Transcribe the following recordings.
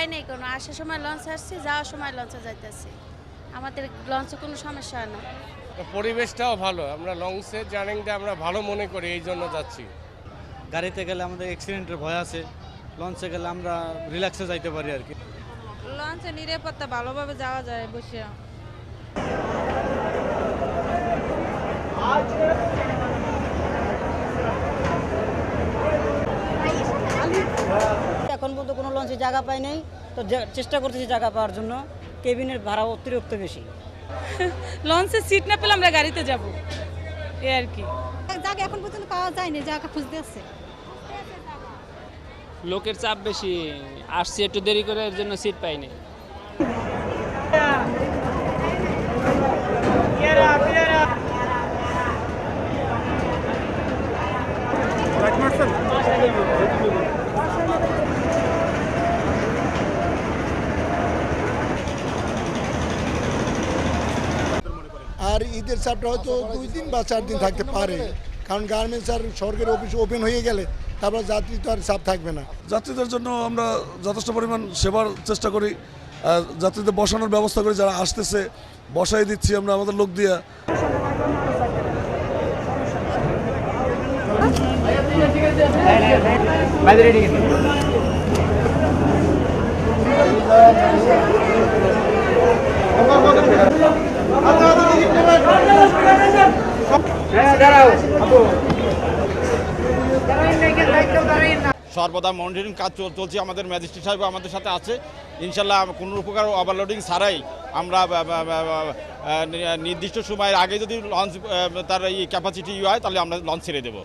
আসার সময় লঞ্চে আসছি যাওয়ার সময় লঞ্চে যাইতেছি। আমাদের লঞ্চে কোনো সমস্যা হয় না। পরিবেশটাও ভালো আমরা লংসের জার্নিংটা আমরা ভালো মনে করি এই জন্য যাচ্ছি। গাড়িতে গেলে আমাদের অ্যাক্সিডেন্টের ভয় আছে লঞ্চে গেলে আমরা রিল্যাক্সে যাইতে পারি আর কি। লঞ্চে নিরাপত্তা ভালোভাবে যাওয়া যায় বসে এখন পর্যন্ত কোনো লঞ্চে জায়গা পাই নাই তো চেষ্টা করতেছি জায়গা পাওয়ার জন্য। কেবিনের ভাড়া অতিরিক্ত বেশি। লঞ্চে সিট না পেলে আমরা গাড়িতে যাব। এই আর কি। জায়গা এখন পর্যন্ত পাওয়া যায়নি জায়গা খুঁজতে আছে লোকের চাপ বেশি আসছি একটু দেরি করে এর জন্য সিট পাইনি। আর ঈদের চাপটা হয়তো দুই দিন বা চার দিন থাকতে পারে। কারণ গার্মেন্টস আর সরকারি অফিস ওপেন হয়ে গেলে তারপর যাত্রী তো আর চাপ থাকবে না। যাত্রীদের জন্য আমরা যথেষ্ট পরিমাণ সেবার চেষ্টা করি। যাত্রীদের বসানোর ব্যবস্থা করি যারা আসতেছে বসাই দিচ্ছি আমরা আমাদের লোক দিয়ে। সর্বদা মনিটরিং কাজ চল- চলছে, আমাদের ম্যাজিস্ট্রেট সাহেব আমাদের সাথে আছে। ইনশাল্লাহ কোনো প্রকার ওভারলোডিং ছাড়াই আমরা নির্দিষ্ট সময়ের আগে যদি লঞ্চ তার এই ক্যাপাসিটি হয়, তাহলে আমরা লঞ্চ ছেড়ে দেবো।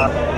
uh,